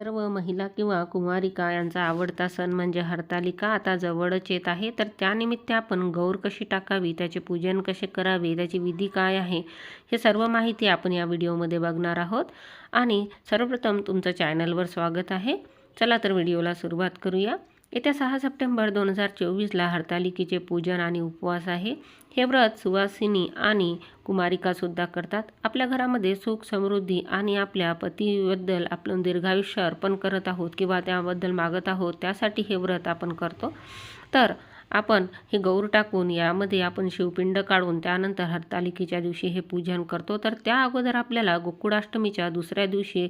सर्व महिला किंवा कुमारिका यांचा आवडता सण म्हणजे हरतालिका आता जवळच येत आहे. तर त्यानिमित्त आपण गौर कशी टाकावी त्याचे पूजन कसे करावे त्याची विधी काय आहे हे सर्व माहिती आपण या व्हिडिओमध्ये बघणार आहोत. आणि सर्वप्रथम तुमचं चॅनलवर स्वागत आहे. चला तर व्हिडिओला सुरुवात करूया. येत्या सहा सप्टेंबर दोन हजार चोवीसला हरतालिकेचे पूजन आणि उपवास आहे. हे व्रत सुवासिनी आणि कुमारिकासुद्धा करतात. आपल्या घरामध्ये सुख समृद्धी आणि आपल्या पतीबद्दल आपण दीर्घायुष्य अर्पण करत आहोत किंवा त्याबद्दल मागत आहोत त्यासाठी हे व्रत आपण करतो. तर आपण हे गौर टाकून यामध्ये आपण शिवपिंड काढून त्यानंतर हरतालिकेच्या दिवशी हे पूजन करतो. तर त्या अगोदर आपल्याला गोकुळाष्टमीच्या दुसऱ्या दिवशी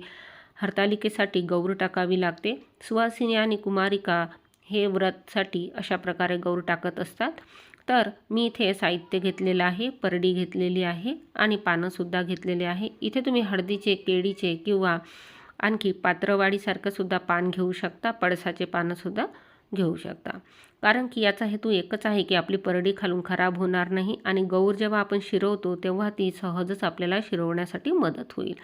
हरतालिकेसाठी गौर टाकावी लागते. सुवासिनी आणि कुमारिका हे व्रतसाठी अशा प्रकारे गौर टाकत असतात. तर मी इथे साहित्य घेतलेलं आहे परडी घेतलेली आहे आणि पानंसुद्धा घेतलेले आहे. इथे तुम्ही हळदीचे केळीचे किंवा आणखी पात्रवाडीसारखं सुद्धा पान घेऊ शकता पळसाचे पानंसुद्धा घेऊ शकता. कारण की याचा हेतू एकच आहे की आपली परडी खालून खराब होणार नाही आणि गौर जेव्हा आपण शिरवतो तेव्हा ती सहजच आपल्याला शिरवण्यासाठी मदत होईल.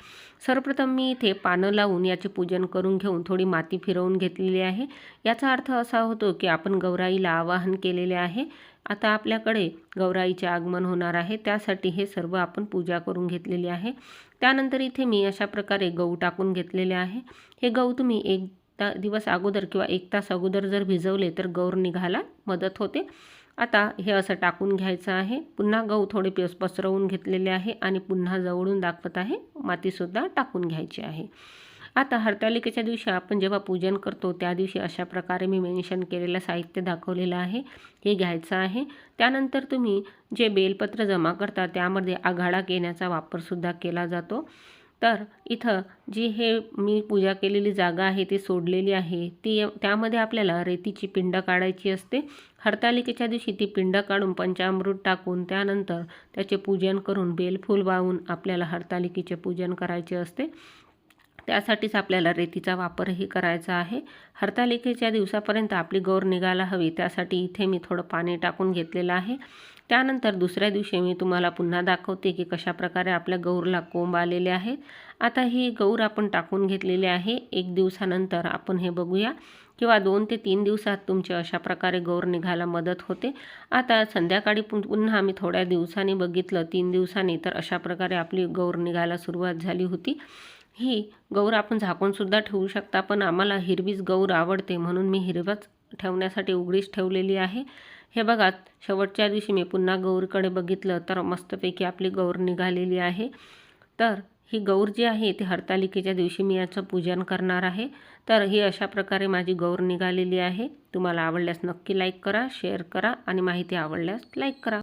सर्वप्रथम मी इथे पानं लावून याचे पूजन करून घेऊन थोडी माती फिरवून घेतलेली आहे. याचा अर्थ असा होतो की आपण गौराईला आवाहन केलेले आहे. आता आपल्याकडे गौराईचे आगमन होणार आहे. त्यासाठी हे सर्व आपण पूजा करून घेतलेली आहे. त्यानंतर इथे मी अशा प्रकारे गहू टाकून घेतलेले आहे. हे गहू तुम्ही एक ता दिवस अगोदर किंवा एक तास अगोदर जर भिजवले तर गौर निघायला मदत होते. आता हे असं टाकून घ्यायचं आहे. पुन्हा गहू थोडे पेस पसरवून घेतलेले आहे आणि पुन्हा जवळून दाखवत आहे. मातीसुद्धा टाकून घ्यायची आहे. आता हरतालिकेच्या दिवशी आपण जेव्हा पूजन करतो त्या दिवशी अशा प्रकारे मी मेन्शन केलेलं साहित्य दाखवलेलं आहे. हे घ्यायचं आहे. त्यानंतर तुम्ही जे बेलपत्र जमा करता त्यामध्ये आघाडा घेण्याचा वापरसुद्धा केला जातो. तर इथं जी हे मी पूजा केलेली जागा आहे ती सोडलेली आहे ती त्यामध्ये आपल्याला रेतीची पिंड काढायची असते. हरतालिकेच्या दिवशी ती पिंड काढून पंचामृत टाकून त्यानंतर त्याचे पूजन करून बेलफूल वाहून आपल्याला हरतालिकेचे पूजन करायचे असते. त्यासाठीच आपल्याला रेतीचा वापरही करायचा आहे. हरतालिकेच्या दिवसापर्यंत आपली गौर निघायला हवी त्यासाठी इथे मी थोडं पाणी टाकून घेतलेलं आहे. त्यानंतर दुसऱ्या दिवशी मी तुम्हाला पुन्हा दाखवते की कशाप्रकारे आपल्या गौरला कोंब आलेले आहेत. आता ही गौर आपण टाकून घेतलेली आहे. एक दिवसानंतर आपण हे बघूया किंवा दोन ते तीन दिवसात तुमचे अशा प्रकारे गौर निघायला मदत होते. आता संध्याकाळी पुन्हा आम्ही थोड्या दिवसांनी बघितलं तीन दिवसांनी तर अशा प्रकारे आपली गौर निघायला सुरुवात झाली होती. ही गौर आपण झाकूनसुद्धा ठेवू शकता पण आम्हाला हिरवीच गौर आवडते म्हणून मी हिरवाच ठेवण्यासाठी उघडीच ठेवलेली आहे. हे बघा शेवटच्या दिवशी मी पुन्हा गौरकडे बघितलं तर मस्तपैकी आपली गौर निघालेली आहे. तर ही गौर जी आहे ती हरतालिकेच्या दिवशी मी याचं पूजन करणार आहे. तर ही अशा प्रकारे माझी गौर निघालेली आहे. तुम्हाला आवडल्यास नक्की लाईक करा शेअर करा आणि माहिती आवडल्यास लाईक करा.